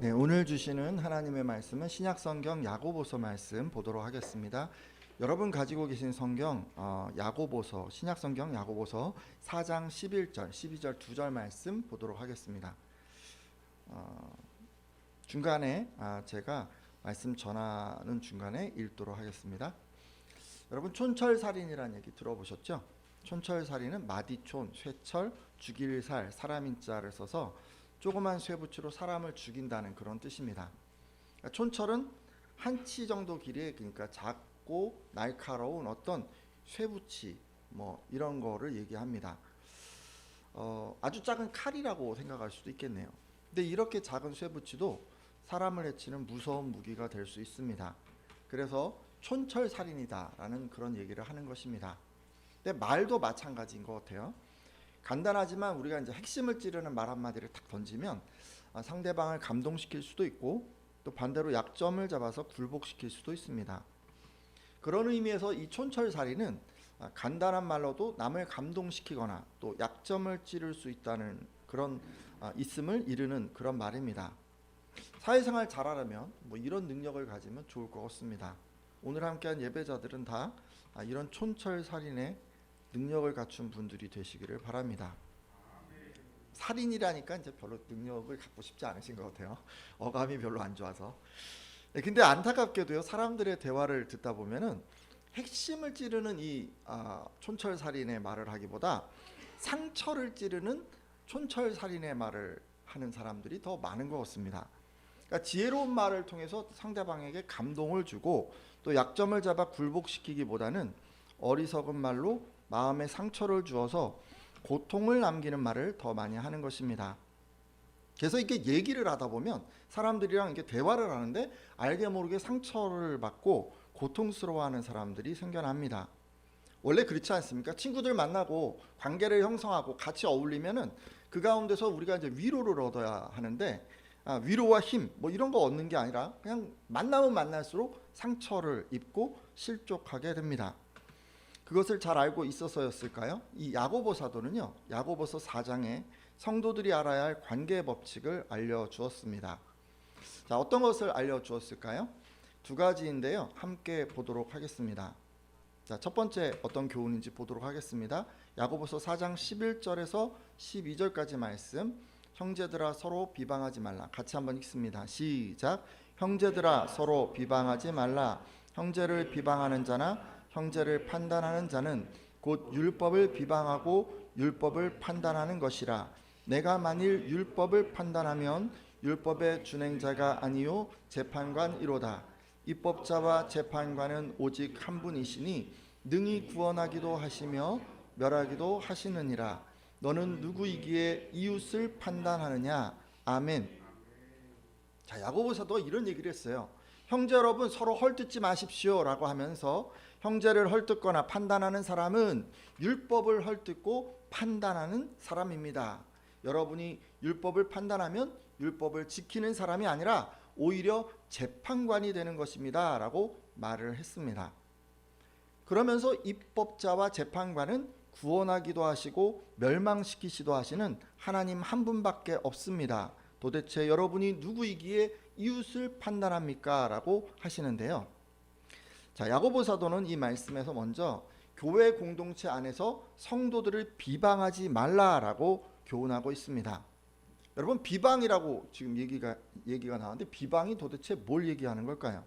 네, 오늘 주시는 하나님의 말씀은 신약 성경 야고보서 말씀 보도록 하겠습니다. 여러분 가지고 계신 성경 어, 야고보서 신약 성경 야고보서 4장 11절, 12절 두 절 말씀 보도록 하겠습니다. 어, 중간에 아, 제가 말씀 전하는 중간에 읽도록 하겠습니다. 여러분 촌철살인이라는 얘기 들어보셨죠? 촌철살인은 마디촌, 쇠철, 죽일 살, 사람인 자를 써서 조그만 쇠붙이로 사람을 죽인다는 그런 뜻입니다. 그러니까 촌철은 한 치 정도 길이의 그러니까 작고 날카로운 어떤 쇠붙이 뭐 이런 거를 얘기합니다. 어, 아주 작은 칼이라고 생각할 수도 있겠네요. 근데 이렇게 작은 쇠붙이도 사람을 해치는 무서운 무기가 될 수 있습니다. 그래서 촌철살인이다라는 그런 얘기를 하는 것입니다. 근데 말도 마찬가지인 것 같아요. 간단하지만 우리가 이제 핵심을 찌르는 말 한마디를 탁 던지면 아, 상대방을 감동시킬 수도 있고 또 반대로 약점을 잡아서 굴복시킬 수도 있습니다. 그런 의미에서 이 촌철살인은 아, 간단한 말로도 남을 감동시키거나 또 약점을 찌를 수 있다는 그런 아, 있음을 이르는 그런 말입니다. 사회생활 잘하려면 뭐 이런 능력을 가지면 좋을 것 같습니다. 오늘 함께한 예배자들은 다 아, 이런 촌철살인의 능력을 갖춘 분들이 되시기를 바랍니다. 살인이라니까 이제 별로 능력을 갖고 싶지 않으신 것 같아요. 어감이 별로 안 좋아서. 네, 근데 안타깝게도요 사람들의 대화를 듣다 보면은 핵심을 찌르는 이 아, 촌철살인의 말을 하기보다 상처를 찌르는 촌철살인의 말을 하는 사람들이 더 많은 것 같습니다. 그러니까 지혜로운 말을 통해서 상대방에게 감동을 주고 또 약점을 잡아 굴복시키기보다는 어리석은 말로 마음에 상처를 주어서 고통을 남기는 말을 더 많이 하는 것입니다. 그래서 이렇게 얘기를 하다 보면 사람들이랑 이렇게 대화를 하는데 알게 모르게 상처를 받고 고통스러워하는 사람들이 생겨납니다. 원래 그렇지 않습니까? 친구들 만나고 관계를 형성하고 같이 어울리면은 그 가운데서 우리가 이제 위로를 얻어야 하는데 아, 위로와 힘 뭐 이런 거 얻는 게 아니라 그냥 만나면 만날수록 상처를 입고 실족하게 됩니다. 그것을 잘 알고 있어서였을까요? 이 야고보 사도는요. 야고보서 4장에 성도들이 알아야 할 관계 법칙을 알려 주었습니다. 자, 어떤 것을 알려 주었을까요? 두 가지인데요. 함께 보도록 하겠습니다. 자, 첫 번째 어떤 교훈인지 보도록 하겠습니다. 야고보서 4장 11절에서 12절까지 말씀. 형제들아 서로 비방하지 말라. 같이 한번 읽습니다. 시작. 형제들아 서로 비방하지 말라. 형제를 비방하는 자나 형제를 판단하는 자는 곧 율법을 비방하고 율법을 판단하는 것이라. 내가 만일 율법을 판단하면 율법의 준행자가 아니요 재판관이로다. 입법자와 재판관은 오직 한 분이시니 능히 구원하기도 하시며 멸하기도 하시느니라. 너는 누구이기에 이웃을 판단하느냐? 아멘. 자, 야고보 사도가 이런 얘기를 했어요. 형제 여러분 서로 헐뜯지 마십시오라고 하면서 형제를 헐뜯거나 판단하는 사람은 율법을 헐뜯고 판단하는 사람입니다. 여러분이 율법을 판단하면 율법을 지키는 사람이 아니라 오히려 재판관이 되는 것입니다 라고 말을 했습니다. 그러면서 입법자와 재판관은 구원하기도 하시고 멸망시키시도 하시는 하나님 한 분밖에 없습니다. 도대체 여러분이 누구이기에 이웃을 판단합니까? 라고 하시는데요. 자, 야고보 사도는 이 말씀에서 먼저 교회 공동체 안에서 성도들을 비방하지 말라라고 교훈하고 있습니다. 여러분 비방이라고 지금 얘기가 얘기가 나왔는데 비방이 도대체 뭘 얘기하는 걸까요?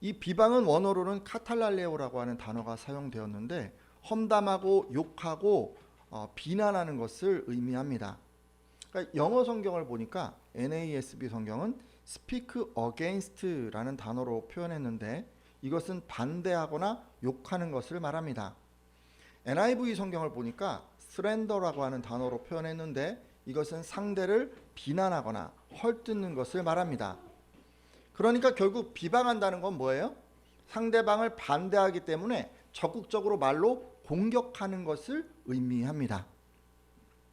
이 비방은 원어로는 카탈랄레오라고 하는 단어가 사용되었는데 험담하고 욕하고 어, 비난하는 것을 의미합니다. 그러니까 영어 성경을 보니까 NASB 성경은 speak against라는 단어로 표현했는데 이것은 반대하거나 욕하는 것을 말합니다. NIV 성경을 보니까 slander라고 하는 단어로 표현했는데 이것은 상대를 비난하거나 헐뜯는 것을 말합니다. 그러니까 결국 비방한다는 건 뭐예요? 상대방을 반대하기 때문에 적극적으로 말로 공격하는 것을 의미합니다.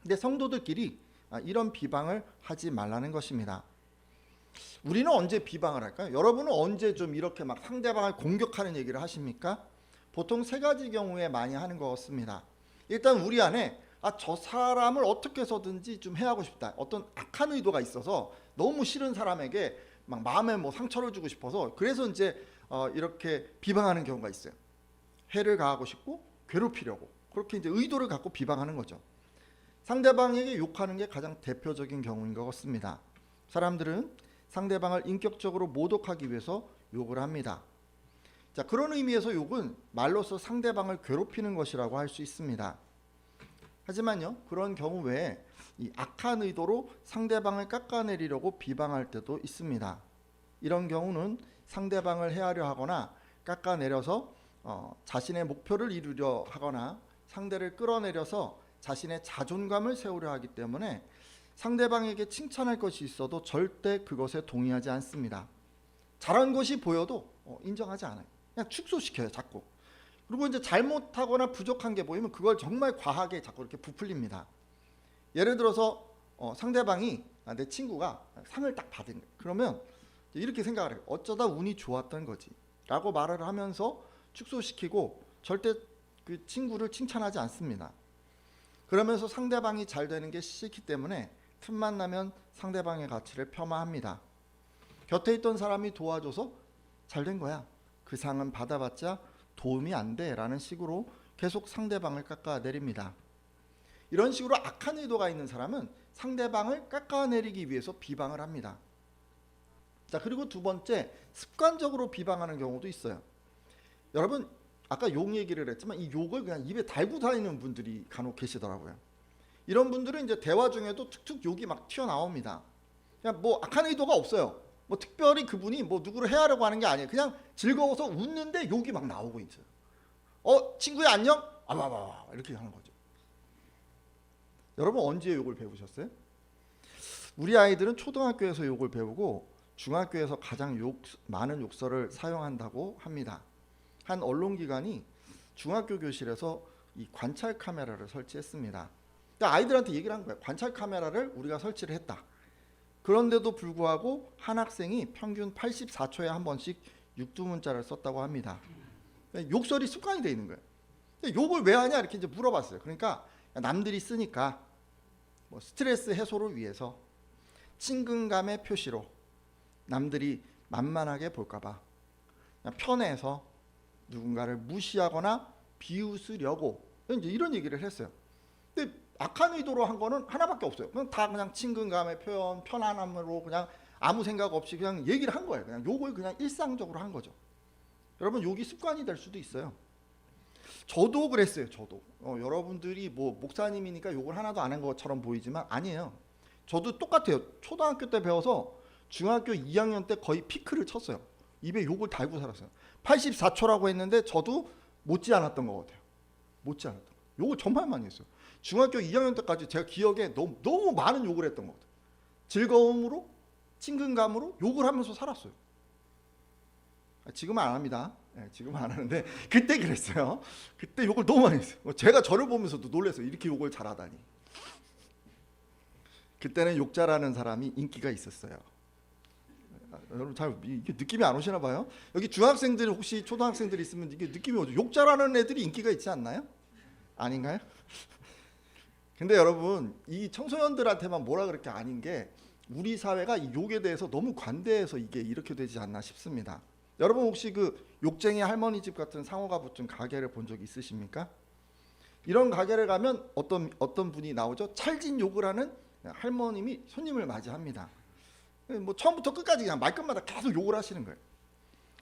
근데 성도들끼리 아, 이런 비방을 하지 말라는 것입니다. 우리는 언제 비방을 할까요? 여러분은 언제 좀 이렇게 막 상대방을 공격하는 얘기를 하십니까? 보통 세 가지 경우에 많이 하는 것 같습니다. 일단 우리 안에 아, 저 사람을 어떻게 해서든지 좀 해하고 싶다. 어떤 악한 의도가 있어서 너무 싫은 사람에게 막 마음에 뭐 상처를 주고 싶어서 그래서 이제 어, 이렇게 비방하는 경우가 있어요. 해를 가하고 싶고 괴롭히려고 그렇게 이제 의도를 갖고 비방하는 거죠. 상대방에게 욕하는 게 가장 대표적인 경우인 것 같습니다. 사람들은 상대방을 인격적으로 모독하기 위해서 욕을 합니다. 자, 그런 의미에서 욕은 말로써 상대방을 괴롭히는 것이라고 할 수 있습니다. 하지만요, 그런 경우 외에 이 악한 의도로 상대방을 깎아내리려고 비방할 때도 있습니다. 이런 경우는 상대방을 해하려 하거나 깎아내려서 어, 자신의 목표를 이루려 하거나 상대를 끌어내려서 자신의 자존감을 세우려 하기 때문에 상대방에게 칭찬할 것이 있어도 절대 그것에 동의하지 않습니다. 잘한 것이 보여도 어, 인정하지 않아요. 그냥 축소시켜요, 자꾸. 그리고 이제 잘못하거나 부족한 게 보이면 그걸 정말 과하게 자꾸 이렇게 부풀립니다. 예를 들어서 어, 상대방이 아, 내 친구가 상을 딱 받은 거예요. 그러면 이렇게 생각을 해요. 어쩌다 운이 좋았던 거지 라고 말을 하면서 축소시키고 절대 그 친구를 칭찬하지 않습니다. 그러면서 상대방이 잘 되는 게 싫기 때문에 틈만 나면 상대방의 가치를 폄하합니다. 곁에 있던 사람이 도와줘서 잘 된 거야. 그 상은 받아봤자 도움이 안 돼 라는 식으로 계속 상대방을 깎아내립니다. 이런 식으로 악한 의도가 있는 사람은 상대방을 깎아내리기 위해서 비방을 합니다. 자, 그리고 두 번째, 습관적으로 비방하는 경우도 있어요. 여러분, 아까 욕 얘기를 했지만 이 욕을 그냥 입에 달고 다니는 분들이 간혹 계시더라고요. 이런 분들은 이제 대화 중에도 툭툭 욕이 막 튀어나옵니다. 그냥 뭐 악한 의도가 없어요. 뭐 특별히 그분이 뭐 누구를 해하려고 하는 게 아니에요. 그냥 즐거워서 웃는데 욕이 막 나오고 있어요. 어, 친구야 안녕? 아바바 이렇게 하는 거죠. 여러분 언제 욕을 배우셨어요? 우리 아이들은 초등학교에서 욕을 배우고 중학교에서 가장 욕 많은 욕설을 사용한다고 합니다. 한 언론기관이 중학교 교실에서 이 관찰 카메라를 설치했습니다. 근데 아이들한테 얘기를 한 거예요. 관찰 카메라를 우리가 설치를 했다. 그런데도 불구하고 한 학생이 평균 84초에 한 번씩 육두문자를 썼다고 합니다. 욕설이 습관이 돼 있는 거예요. 근데 욕을 왜 하냐 이렇게 이제 물어봤어요. 그러니까 남들이 쓰니까 뭐 스트레스 해소를 위해서 친근감의 표시로 남들이 만만하게 볼까봐 편해서 누군가를 무시하거나 비웃으려고 이제 이런 얘기를 했어요. 근데 악한 의도로 한 거는 하나밖에 없어요. 그냥 다 그냥 친근감의 표현, 편안함으로 그냥 아무 생각 없이 그냥 얘기를 한 거예요. 그냥 욕을 그냥 일상적으로 한 거죠. 여러분 욕이 습관이 될 수도 있어요. 저도 그랬어요. 저도 어, 여러분들이 뭐 목사님이니까 욕을 하나도 안 한 것처럼 보이지만 아니에요. 저도 똑같아요. 초등학교 때 배워서 중학교 2학년 때 거의 피크를 쳤어요. 입에 욕을 달고 살았어요. 84초라고 했는데 저도 못지 않았던 것 같아요. 못지 않았던 거. 욕을 정말 많이 했어요. 중학교 2학년 때까지 제가 기억에 너무 너무 많은 욕을 했던 것 같아요. 즐거움으로 친근감으로 욕을 하면서 살았어요. 아, 지금은 안 합니다. 네, 지금은 안 하는데 그때 그랬어요. 그때 욕을 너무 많이 했어요. 제가 저를 보면서도 놀랐어요. 이렇게 욕을 잘하다니. 그때는 욕 잘하는 사람이 인기가 있었어요. 아, 여러분 잘 이게 느낌이 안 오시나 봐요. 여기 중학생들 혹시 초등학생들 있으면 이게 느낌이 오죠. 욕 잘하는 애들이 인기가 있지 않나요? 아닌가요? 근데 여러분 이 청소년들한테만 뭐라 그렇게 아닌 게 우리 사회가 이 욕에 대해서 너무 관대해서 이게 이렇게 되지 않나 싶습니다. 여러분 혹시 그 욕쟁이 할머니 집 같은 상호가 붙은 가게를 본 적 있으십니까? 이런 가게를 가면 어떤 어떤 분이 나오죠? 찰진 욕을 하는 할머님이 손님을 맞이합니다. 뭐 처음부터 끝까지 그냥 말끝마다 계속 욕을 하시는 거예요.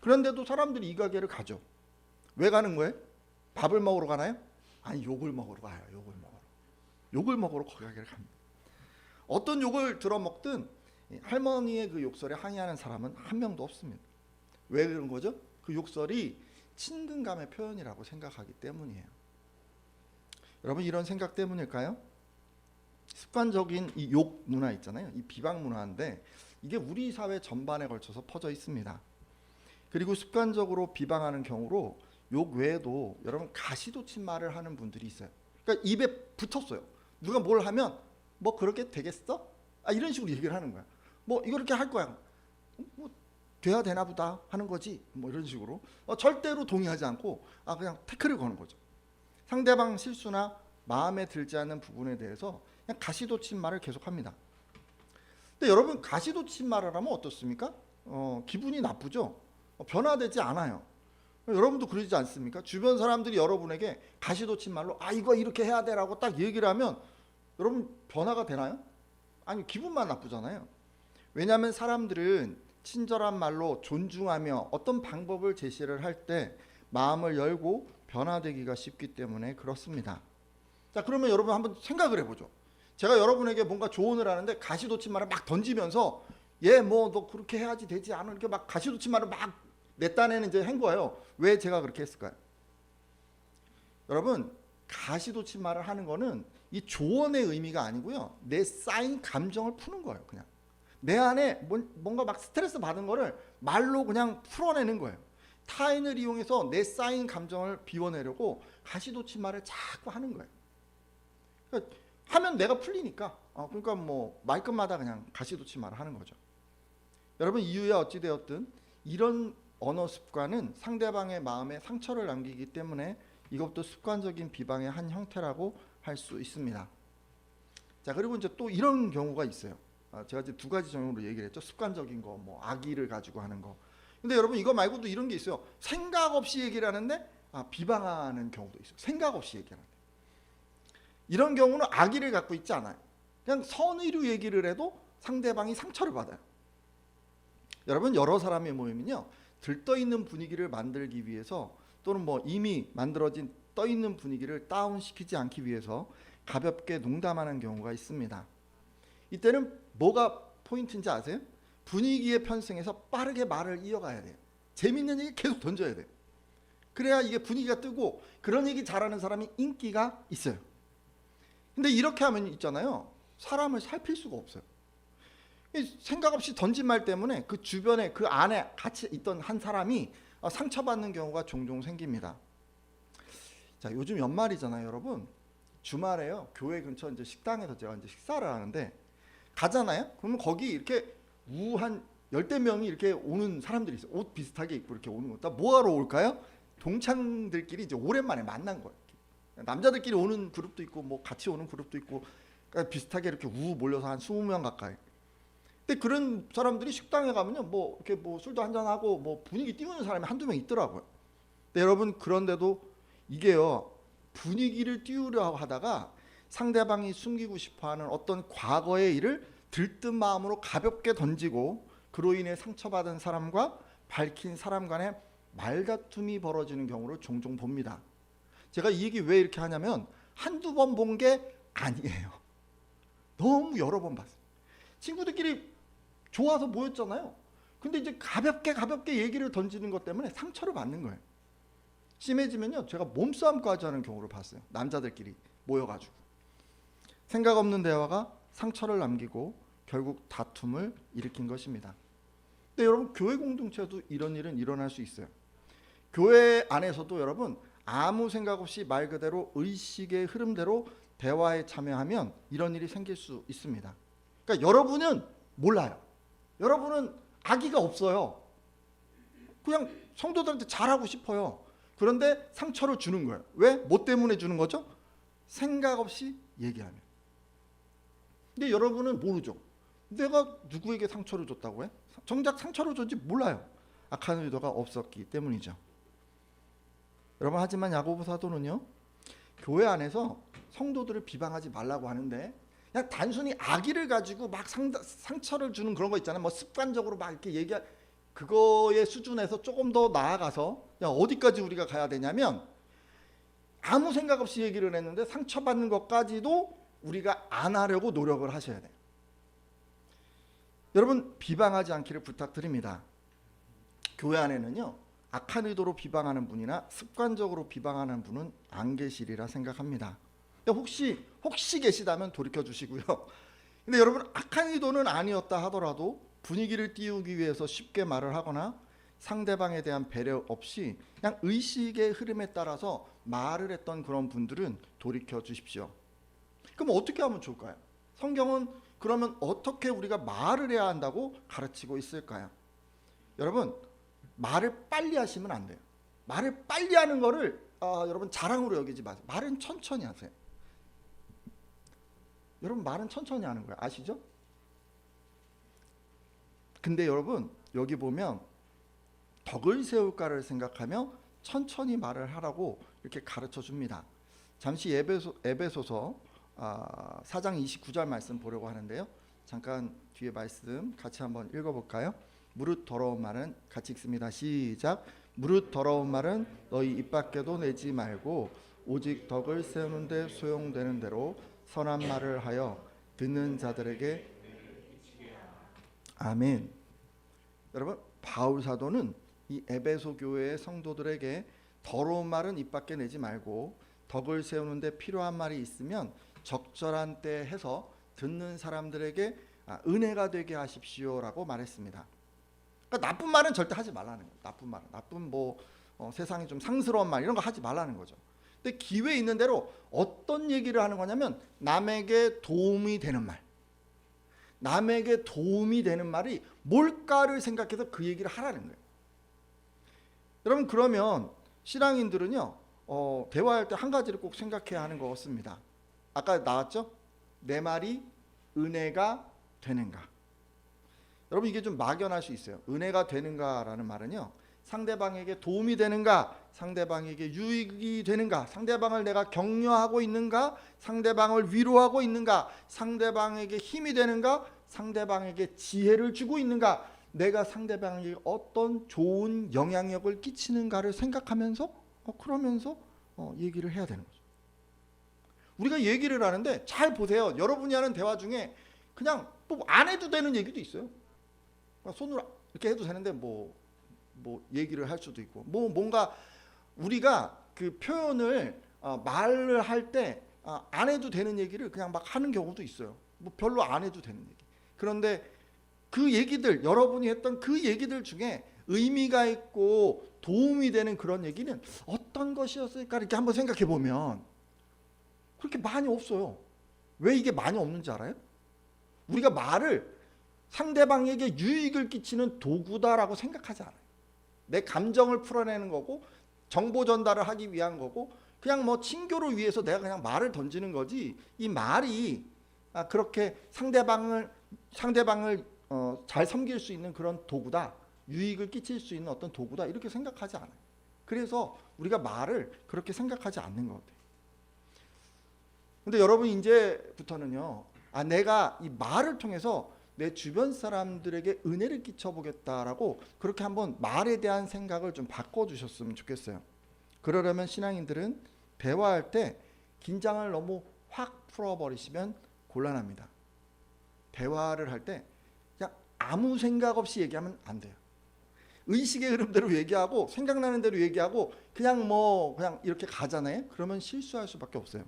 그런데도 사람들이 이 가게를 가죠. 왜 가는 거예요? 밥을 먹으러 가나요? 아니 욕을 먹으러 가요. 욕을 먹으러. 욕을 먹으러 거기 가게를 갑니다. 어떤 욕을 들어먹든 이 할머니의 그 욕설에 항의하는 사람은 한 명도 없습니다. 왜 그런 거죠? 그 욕설이 친근감의 표현이라고 생각하기 때문이에요. 여러분 이런 생각 때문일까요? 습관적인 이 욕 문화 있잖아요. 이 비방 문화인데 이게 우리 사회 전반에 걸쳐서 퍼져 있습니다. 그리고 습관적으로 비방하는 경우로 욕 외에도 여러분 가시돋친 말을 하는 분들이 있어요. 그러니까 입에 붙었어요. 누가 뭘 하면 뭐 그렇게 되겠어? 아 이런 식으로 얘기를 하는 거야. 뭐 이거 이렇게 할 거야. 뭐 돼야 되나 보다 하는 거지. 뭐 이런 식으로 어, 절대로 동의하지 않고 아 그냥 태클을 거는 거죠. 상대방 실수나 마음에 들지 않는 부분에 대해서 그냥 가시돋친 말을 계속합니다. 근데 여러분 가시돋침말을 하면 어떻습니까? 어, 기분이 나쁘죠. 어, 변화되지 않아요. 여러분도 그러지 않습니까? 주변 사람들이 여러분에게 가시돋침말로 아 이거 이렇게 해야 돼라고 딱 얘기를 하면 여러분 변화가 되나요? 아니 기분만 나쁘잖아요. 왜냐하면 사람들은 친절한 말로 존중하며 어떤 방법을 제시를 할 때 마음을 열고 변화되기가 쉽기 때문에 그렇습니다. 자 그러면 여러분 한번 생각을 해보죠. 제가 여러분에게 뭔가 조언을 하는데 가시돋침말을 막 던지면서 얘 뭐 너 그렇게 해야지 되지 않을 이렇게 막 가시돋침말을 막 냈다내는 이제 한 거예요. 왜 제가 그렇게 했을까요? 여러분 가시돋침말을 하는 거는 이 조언의 의미가 아니고요. 내 쌓인 감정을 푸는 거예요. 그냥 내 안에 뭔- 뭔가 막 스트레스 받은 거를 말로 그냥 풀어내는 거예요. 타인을 이용해서 내 쌓인 감정을 비워내려고 가시돋침말을 자꾸 하는 거예요. 그러니까 하면 내가 풀리니까. 어, 그러니까 뭐 말끝마다 그냥 가시돋침말을 하는 거죠. 여러분 이유에 어찌 되었든 이런 언어 습관은 상대방의 마음에 상처를 남기기 때문에 이것도 습관적인 비방의 한 형태라고 할 수 있습니다. 자 그리고 이제 또 이런 경우가 있어요. 아, 제가 이제 두 가지 정도로 얘기를 했죠. 습관적인 거, 뭐 악의를 가지고 하는 거. 근데 여러분 이거 말고도 이런 게 있어요. 생각 없이 얘기를 하는데 아, 비방하는 경우도 있어요. 생각 없이 얘기하는데 이런 경우는 악의를 갖고 있지 않아요. 그냥 선의로 얘기를 해도 상대방이 상처를 받아요. 여러분 여러 사람의 모임은요 들떠 있는 분위기를 만들기 위해서 또는 뭐 이미 만들어진 떠 있는 분위기를 다운시키지 않기 위해서 가볍게 농담하는 경우가 있습니다. 이때는 뭐가 포인트인지 아세요? 분위기에 편승해서 빠르게 말을 이어가야 돼요. 재밌는 얘기 계속 던져야 돼요. 그래야 이게 분위기가 뜨고 그런 얘기 잘하는 사람이 인기가 있어요. 근데 이렇게 하면 있잖아요. 사람을 살필 수가 없어요. 이 생각 없이 던진 말 때문에 그 주변에 그 안에 같이 있던 한 사람이 어, 상처받는 경우가 종종 생깁니다. 자, 요즘 연말이잖아요, 여러분. 주말에요. 교회 근처 이제 식당에서 제가 이제 식사를 하는데 가잖아요. 그러면 거기 이렇게 우한 열대 명이 이렇게 오는 사람들이 있어요. 옷 비슷하게 입고 이렇게 오는 거. 다 뭐하러 올까요? 동창들끼리 이제 오랜만에 만난 거예요. 남자들끼리 오는 그룹도 있고 뭐 같이 오는 그룹도 있고 그러니까 비슷하게 이렇게 우 몰려서 한 20명 가까이. 근데 그런 사람들이 식당에 가면요. 뭐 이렇게 뭐 술도 한잔 하고 뭐 분위기 띄우는 사람이 한두 명 있더라고요. 근데 여러분 그런데도 이게요. 분위기를 띄우려 하다가 상대방이 숨기고 싶어 하는 어떤 과거의 일을 들뜬 마음으로 가볍게 던지고 그로 인해 상처받은 사람과 밝힌 사람 간의 말다툼이 벌어지는 경우를 종종 봅니다. 제가 이 얘기 왜 이렇게 하냐면 한두 번 본 게 아니에요. 너무 여러 번 봤어요. 친구들끼리 좋아서 모였잖아요. 근데 이제 가볍게 가볍게 얘기를 던지는 것 때문에 상처를 받는 거예요. 심해지면요, 제가 몸싸움까지 하는 경우를 봤어요. 남자들끼리 모여가지고 생각 없는 대화가 상처를 남기고 결국 다툼을 일으킨 것입니다. 근데 여러분 교회 공동체도 이런 일은 일어날 수 있어요. 교회 안에서도 여러분 아무 생각 없이 말 그대로 의식의 흐름대로 대화에 참여하면 이런 일이 생길 수 있습니다. 그러니까 여러분은 몰라요. 여러분은 악의가 없어요. 그냥 성도들한테 잘하고 싶어요. 그런데 상처를 주는 거예요. 왜? 뭐 때문에 주는 거죠? 생각 없이 얘기하면. 근데 여러분은 모르죠. 내가 누구에게 상처를 줬다고 해? 정작 상처를 줬지 몰라요. 악한 의도가 없었기 때문이죠. 여러분 하지만 야고보 사도는요. 교회 안에서 성도들을 비방하지 말라고 하는데 그냥 단순히 악의를 가지고 막 상, 상처를 주는 그런 거 있잖아요. 뭐 습관적으로 막 이렇게 얘기 그거의 수준에서 조금 더 나아가서 야, 어디까지 우리가 가야 되냐면 아무 생각 없이 얘기를 했는데 상처받는 것까지도 우리가 안 하려고 노력을 하셔야 돼요. 여러분 비방하지 않기를 부탁드립니다. 교회 안에는요 악한 의도로 비방하는 분이나 습관적으로 비방하는 분은 안 계시리라 생각합니다. 혹시 혹시 계시다면 돌이켜 주시고요. 근데 여러분 악한 의도는 아니었다 하더라도 분위기를 띄우기 위해서 쉽게 말을 하거나 상대방에 대한 배려 없이 그냥 의식의 흐름에 따라서 말을 했던 그런 분들은 돌이켜 주십시오. 그럼 어떻게 하면 좋을까요? 성경은 그러면 어떻게 우리가 말을 해야 한다고 가르치고 있을까요? 여러분 말을 빨리 하시면 안 돼요. 말을 빨리 하는 거를 아, 여러분 자랑으로 여기지 마세요. 말은 천천히 하세요. 여러분 말은 천천히 하는 거예요. 아시죠? 근데 여러분 여기 보면 덕을 세울까를 생각하며 천천히 말을 하라고 이렇게 가르쳐 줍니다. 잠시 에베소, 에베소서 아, 4장 29절 말씀 보려고 하는데요. 잠깐 뒤에 말씀 같이 한번 읽어볼까요? 무릇 더러운 말은 같이 읽습니다. 시작. 무릇 더러운 말은 너희 입 밖에도 내지 말고 오직 덕을 세우는데 소용되는 대로 선한 말을 하여 듣는 자들에게 아멘. 여러분 바울 사도는 이 에베소 교회의 성도들에게 더러운 말은 입 밖에 내지 말고 덕을 세우는데 필요한 말이 있으면 적절한 때 해서 듣는 사람들에게 아, 은혜가 되게 하십시오라고 말했습니다. 그러니까 나쁜 말은 절대 하지 말라는 거예요. 나쁜 말, 나쁜 뭐 어, 세상에 좀 상스러운 말 이런 거 하지 말라는 거죠. 근데 기회 있는 대로 어떤 얘기를 하는 거냐면 남에게 도움이 되는 말, 남에게 도움이 되는 말이 뭘까를 생각해서 그 얘기를 하라는 거예요. 여러분 그러면 신앙인들은요 어, 대화할 때 한 가지를 꼭 생각해야 하는 것 같습니다. 아까 나왔죠? 내 말이 은혜가 되는가? 여러분 이게 좀 막연할 수 있어요. 은혜가 되는가라는 말은요. 상대방에게 도움이 되는가? 상대방에게 유익이 되는가? 상대방을 내가 격려하고 있는가? 상대방을 위로하고 있는가? 상대방에게 힘이 되는가? 상대방에게 지혜를 주고 있는가? 내가 상대방에게 어떤 좋은 영향력을 끼치는가를 생각하면서 어, 그러면서 어, 얘기를 해야 되는 거죠. 우리가 얘기를 하는데 잘 보세요. 여러분이 하는 대화 중에 그냥 뭐 안 해도 되는 얘기도 있어요. 손으로 이렇게 해도 되는데 뭐, 뭐 얘기를 할 수도 있고 뭐 뭔가 우리가 그 표현을 어, 말을 할때안 해도 되는 얘기를 그냥 막 하는 경우도 있어요. 뭐 별로 안 해도 되는 얘기. 그런데 그 얘기들 여러분이 했던 그 얘기들 중에 의미가 있고 도움이 되는 그런 얘기는 어떤 것이었을까 이렇게 한번 생각해 보면 그렇게 많이 없어요. 왜 이게 많이 없는지 알아요? 우리가 말을 상대방에게 유익을 끼치는 도구다라고 생각하지 않아요. 내 감정을 풀어내는 거고 정보 전달을 하기 위한 거고 그냥 뭐 친교를 위해서 내가 그냥 말을 던지는 거지 이 말이 아, 그렇게 상대방을 상대방을 어, 잘 섬길 수 있는 그런 도구다 유익을 끼칠 수 있는 어떤 도구다 이렇게 생각하지 않아요. 그래서 우리가 말을 그렇게 생각하지 않는 것 같아요. 근데 여러분 이제부터는요. 아 내가 이 말을 통해서 내 주변 사람들에게 은혜를 끼쳐 보겠다라고 그렇게 한번 말에 대한 생각을 좀 바꿔 주셨으면 좋겠어요. 그러려면 신앙인들은 대화할 때 긴장을 너무 확 풀어 버리시면 곤란합니다. 대화를 할 때 그냥 아무 생각 없이 얘기하면 안 돼요. 의식의 흐름대로 얘기하고 생각나는 대로 얘기하고 그냥 뭐 그냥 이렇게 가잖아요. 그러면 실수할 수밖에 없어요.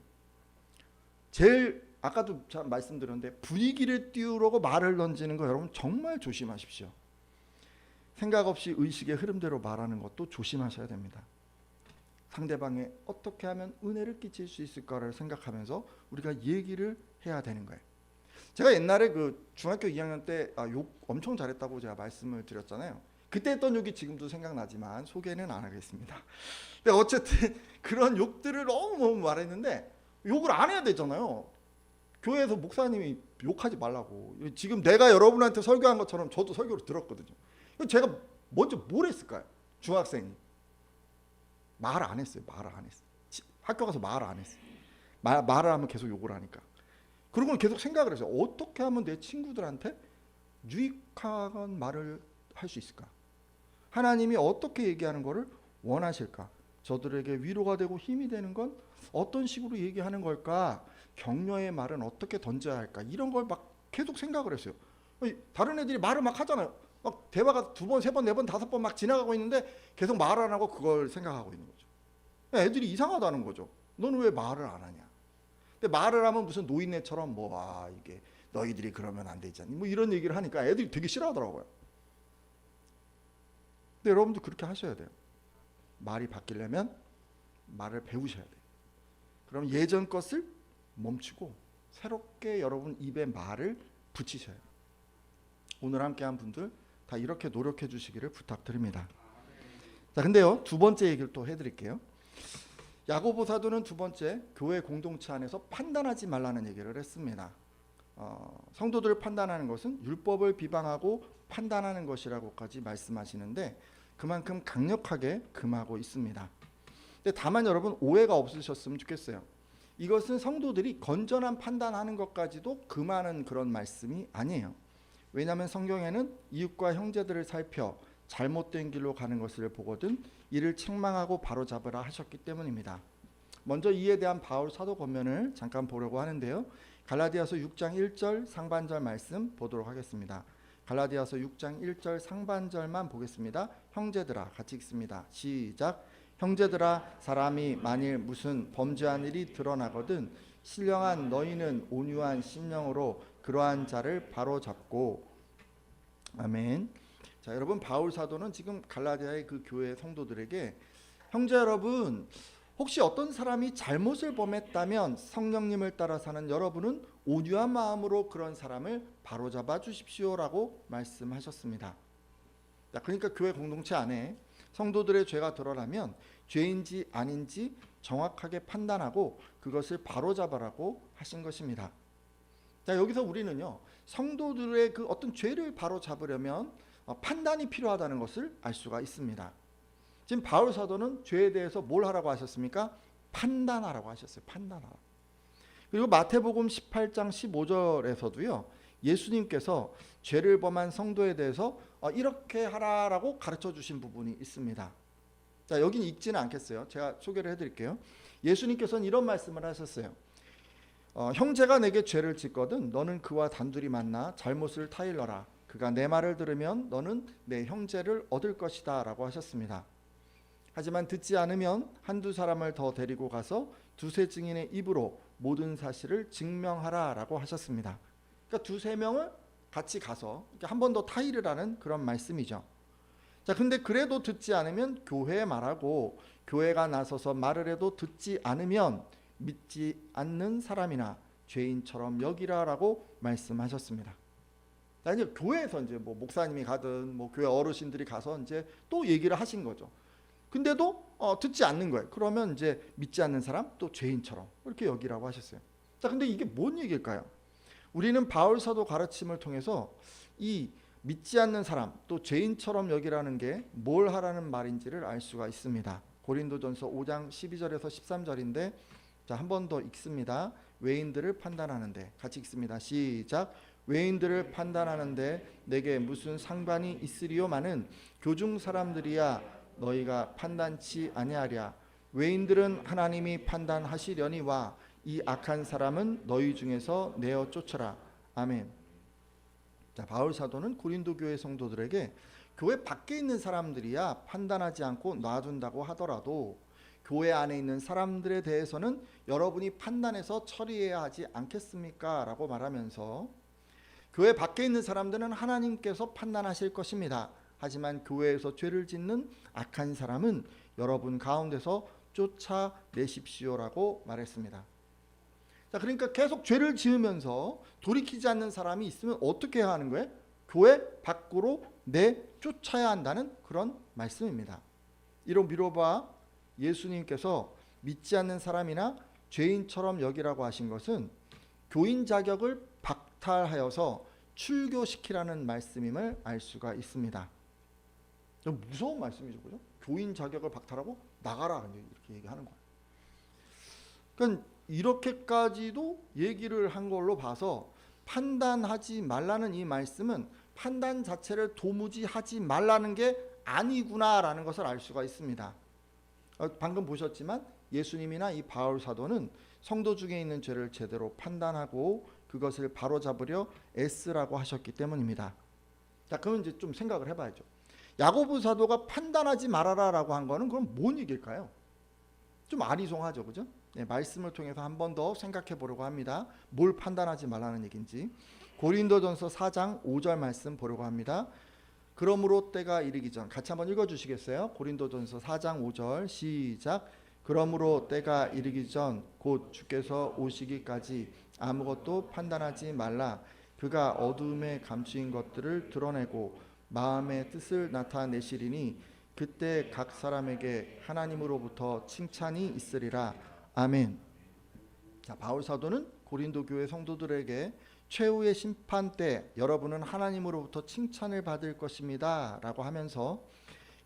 제일 아까도 잘 말씀드렸는데 분위기를 띄우려고 말을 던지는 거 여러분 정말 조심하십시오. 생각 없이 의식의 흐름대로 말하는 것도 조심하셔야 됩니다. 상대방에 어떻게 하면 은혜를 끼칠 수 있을까를 생각하면서 우리가 얘기를 해야 되는 거예요. 제가 옛날에 그 중학교 2학년 때 아, 욕 엄청 잘했다고 제가 말씀을 드렸잖아요. 그때 했던 욕이 지금도 생각나지만 소개는 안 하겠습니다. 근데 어쨌든 그런 욕들을 너무 말했는데 욕을 안 해야 되잖아요. 교회에서 목사님이 욕하지 말라고. 지금 내가 여러분한테 설교한 것처럼 저도 설교를 들었거든요. 제가 먼저 뭘 했을까요? 중학생이 말을 안 했어요. 말을 안 했어요. 학교 가서 말을 안 했어요. 말, 말을 하면 계속 욕을 하니까. 그런 걸 계속 생각을 했어요. 어떻게 하면 내 친구들한테 유익한 말을 할 수 있을까? 하나님이 어떻게 얘기하는 것을 원하실까? 저들에게 위로가 되고 힘이 되는 건 어떤 식으로 얘기하는 걸까? 격려의 말은 어떻게 던져야 할까? 이런 걸 막 계속 생각을 했어요. 다른 애들이 말을 막 하잖아요. 막 대화가 두 번, 세 번, 네 번, 다섯 번 막 지나가고 있는데 계속 말을 안 하고 그걸 생각하고 있는 거죠. 애들이 이상하다는 거죠. 너는 왜 말을 안 하냐? 근데 말을 하면 무슨 노인네처럼 뭐 아 이게 너희들이 그러면 안 되지 않니? 뭐 이런 얘기를 하니까 애들이 되게 싫어하더라고요. 근데 여러분도 그렇게 하셔야 돼요. 말이 바뀌려면 말을 배우셔야 돼요. 그럼 예전 것을 멈추고 새롭게 여러분 입에 말을 붙이셔야 돼요. 오늘 함께한 분들 다 이렇게 노력해 주시기를 부탁드립니다. 자, 근데요 두 번째 얘기를 또 해드릴게요. 야고보 사도는 두 번째 교회 공동체 안에서 판단하지 말라는 얘기를 했습니다. 어, 성도들을 판단하는 것은 율법을 비방하고 판단하는 것이라고까지 말씀하시는데 그만큼 강력하게 금하고 있습니다. 근데 다만 여러분 오해가 없으셨으면 좋겠어요. 이것은 성도들이 건전한 판단하는 것까지도 금하는 그런 말씀이 아니에요. 왜냐하면 성경에는 이웃과 형제들을 살펴 잘못된 길로 가는 것을 보거든 이를 책망하고 바로잡으라 하셨기 때문입니다. 먼저 이에 대한 바울 사도 권면을 잠깐 보려고 하는데요. 갈라디아서 6장 1절 상반절 말씀 보도록 하겠습니다. 갈라디아서 6장 1절 상반절만 보겠습니다. 형제들아 같이 읽습니다. 시작. 형제들아 사람이 만일 무슨 범죄한 일이 드러나거든 신령한 너희는 온유한 심령으로 그러한 자를 바로 잡고 아멘. 자, 여러분 바울 사도는 지금 갈라디아의 그 교회 성도들에게 형제 여러분 혹시 어떤 사람이 잘못을 범했다면 성령님을 따라 사는 여러분은 온유한 마음으로 그런 사람을 바로잡아 주십시오라고 말씀하셨습니다. 자, 그러니까 교회 공동체 안에 성도들의 죄가 드러나면 죄인지 아닌지 정확하게 판단하고 그것을 바로잡아라고 하신 것입니다. 자, 여기서 우리는요. 성도들의 그 어떤 죄를 바로잡으려면 어, 판단이 필요하다는 것을 알 수가 있습니다. 지금 바울 사도는 죄에 대해서 뭘 하라고 하셨습니까? 판단하라고 하셨어요. 판단하라. 그리고 마태복음 18장 15절에서도요. 예수님께서 죄를 범한 성도에 대해서 어, 이렇게 하라라고 가르쳐 주신 부분이 있습니다. 자, 여긴 읽지는 않겠어요. 제가 소개를 해 드릴게요. 예수님께서는 이런 말씀을 하셨어요. 어, 형제가 내게 죄를 짓거든 너는 그와 단둘이 만나 잘못을 타일러라. 그가 내 말을 들으면 너는 내 형제를 얻을 것이다 라고 하셨습니다. 하지만 듣지 않으면 한두 사람을 더 데리고 가서 두세 증인의 입으로 모든 사실을 증명하라 라고 하셨습니다. 그러니까 두세 명을 같이 가서 한 번더 하는 그런 말씀이죠. 자, 근데 그래도 듣지 않으면 교회에 말하고 교회가 나서서 말을 해도 듣지 않으면 믿지 않는 사람이나 죄인처럼 여기라라고 말씀하셨습니다. 자, 이제 교회에서 이제 뭐 목사님이 가든 뭐 교회 어르신들이 가서 이제 또 얘기를 하신 거죠. 근데도 어, 듣지 않는 거예요. 그러면 이제 믿지 않는 사람 또 죄인처럼 이렇게 여기라고 하셨어요. 자, 근데 이게 뭔 얘기일까요? 우리는 바울 사도 가르침을 통해서 이 믿지 않는 사람 또 죄인처럼 여기라는 게 뭘 하라는 말인지를 알 수가 있습니다. 고린도전서 5장 12절에서 13절인데 자, 한 번 더 읽습니다. 외인들을 판단하는데 같이 읽습니다. 시작. 외인들을 판단하는데 내게 무슨 상관이 있으리요마는 교중 사람들이야 너희가 판단치 아니하랴 외인들은 하나님이 판단하시려니와 이 악한 사람은 너희 중에서 내어 쫓아라 아멘. 자 바울 사도는 고린도 교회 성도들에게 교회 밖에 있는 사람들이야 판단하지 않고 놔둔다고 하더라도 교회 안에 있는 사람들에 대해서는 여러분이 판단해서 처리해야 하지 않겠습니까? 라고 말하면서 교회 밖에 있는 사람들은 하나님께서 판단하실 것입니다. 하지만 교회에서 죄를 짓는 악한 사람은 여러분 가운데서 쫓아내십시오라고 말했습니다. 자, 그러니까 계속 죄를 지으면서 돌이키지 않는 사람이 있으면 어떻게 해야 하는 거예요? 교회 밖으로 내쫓아야 한다는 그런 말씀입니다. 이로 미로봐 예수님께서 믿지 않는 사람이나 죄인처럼 여기라고 하신 것은 교인 자격을 박탈하여서 출교시키라는 말씀임을 알 수가 있습니다. 좀 무서운 말씀이죠, 그죠? 교인 자격을 박탈하고 나가라 이렇게 얘기하는 거예요. 그러니까 이렇게까지도 얘기를 한 걸로 봐서 판단하지 말라는 이 말씀은 판단 자체를 도무지 하지 말라는 게 아니구나라는 것을 알 수가 있습니다. 어, 방금 보셨지만 예수님이나 이 바울 사도는 성도 중에 있는 죄를 제대로 판단하고 그것을 바로잡으려 애쓰라고 하셨기 때문입니다. 자, 그러면 이제 좀 생각을 해봐야죠. 야고보 사도가 판단하지 말아라라고 한 거는 그럼 뭔 얘기일까요? 좀 아리송하죠, 그죠? 네, 말씀을 통해서 한 번 더 생각해 보려고 합니다. 뭘 판단하지 말라는 얘기인지. 고린도전서 4장 5절 말씀 보려고 합니다. 그러므로 때가 이르기 전 같이 한번 읽어 주시겠어요? 고린도전서 4장 5절 시작. 그러므로 때가 이르기 전 곧 주께서 오시기까지 아무것도 판단하지 말라. 그가 어둠에 감추인 것들을 드러내고 마음의 뜻을 나타내시리니 그때 각 사람에게 하나님으로부터 칭찬이 있으리라. 아멘. 자, 바울 사도는 고린도 교회 성도들에게 최후의 심판 때 여러분은 하나님으로부터 칭찬을 받을 것입니다라고 하면서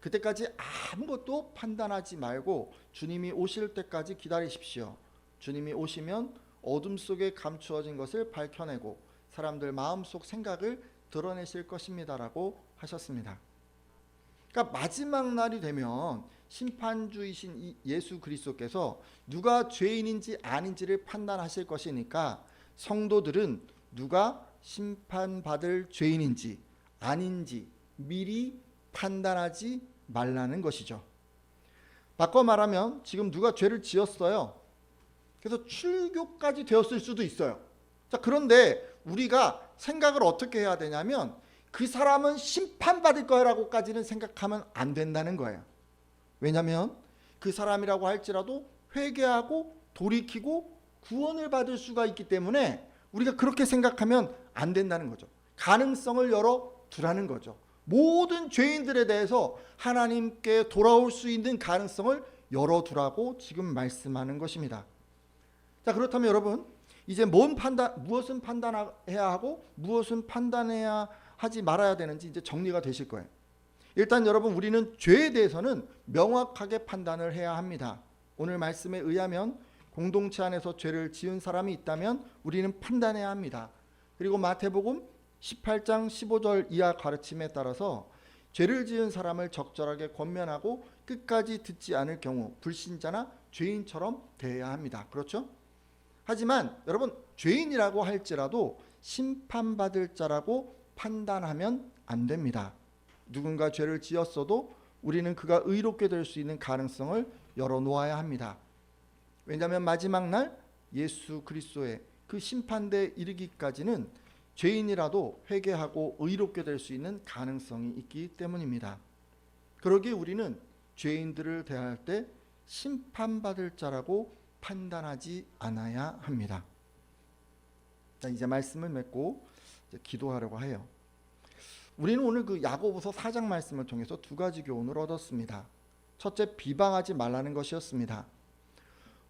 그때까지 아무것도 판단하지 말고 주님이 오실 때까지 기다리십시오. 주님이 오시면 어둠 속에 감추어진 것을 밝혀내고 사람들 마음속 생각을 드러내실 것입니다라고 하셨습니다. 그러니까 마지막 날이 되면 심판주이신 이 예수 그리스도께서 누가 죄인인지 아닌지를 판단하실 것이니까 성도들은 누가 심판받을 죄인인지 아닌지 미리 판단하지 말라는 것이죠. 바꿔 말하면 지금 누가 죄를 지었어요. 그래서 출교까지 되었을 수도 있어요. 자, 그런데 우리가 생각을 어떻게 해야 되냐면 그 사람은 심판받을 거라고까지는 생각하면 안 된다는 거예요. 왜냐하면 그 사람이라고 할지라도 회개하고 돌이키고 구원을 받을 수가 있기 때문에 우리가 그렇게 생각하면 안 된다는 거죠. 가능성을 열어 두라는 거죠. 모든 죄인들에 대해서 하나님께 돌아올 수 있는 가능성을 열어 두라고 지금 말씀하는 것입니다. 자, 그렇다면 여러분, 이제 뭔 판단 무엇은 판단해야 하고 무엇은 판단해야 하지 말아야 되는지 이제 정리가 되실 거예요. 일단 여러분 우리는 죄에 대해서는 명확하게 판단을 해야 합니다. 오늘 말씀에 의하면 공동체 안에서 죄를 지은 사람이 있다면 우리는 판단해야 합니다. 그리고 마태복음 18장 15절 이하 가르침에 따라서 죄를 지은 사람을 적절하게 권면하고 끝까지 듣지 않을 경우 불신자나 죄인처럼 대해야 합니다. 그렇죠? 하지만 여러분 죄인이라고 할지라도 심판받을 자라고 판단하면 안 됩니다. 누군가 죄를 지었어도 우리는 그가 의롭게 될 수 있는 가능성을 열어 놓아야 합니다. 왜냐하면 마지막 날 예수 그리스도의 그 심판대에 이르기까지는 죄인이라도 회개하고 의롭게 될 수 있는 가능성이 있기 때문입니다. 그러기에 우리는 죄인들을 대할 때 심판받을 자라고 판단하지 않아야 합니다. 자, 이제 말씀을 맺고 이제 기도하려고 해요. 우리는 오늘 그 야고보서 4장 말씀을 통해서 두 가지 교훈을 얻었습니다. 첫째 비방하지 말라는 것이었습니다.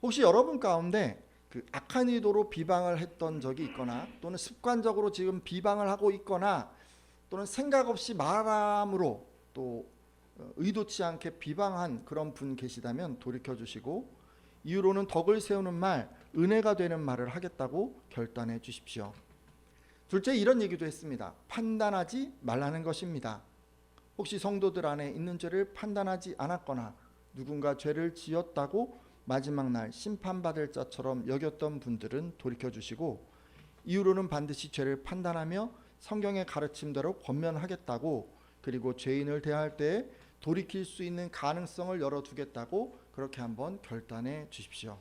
혹시 여러분 가운데 그 악한 의도로 비방을 했던 적이 있거나 또는 습관적으로 지금 비방을 하고 있거나 또는 생각 없이 말함으로 또 어, 의도치 않게 비방한 그런 분 계시다면 돌이켜 주시고 이후로는 덕을 세우는 말, 은혜가 되는 말을 하겠다고 결단해 주십시오. 둘째 이런 얘기도 했습니다. 판단하지 말라는 것입니다. 혹시 성도들 안에 있는 죄를 판단하지 않았거나 누군가 죄를 지었다고 마지막 날 심판받을 자처럼 여겼던 분들은 돌이켜 주시고 이후로는 반드시 죄를 판단하며 성경의 가르침대로 권면하겠다고 그리고 죄인을 대할 때 돌이킬 수 있는 가능성을 열어두겠다고 그렇게 한번 결단해 주십시오.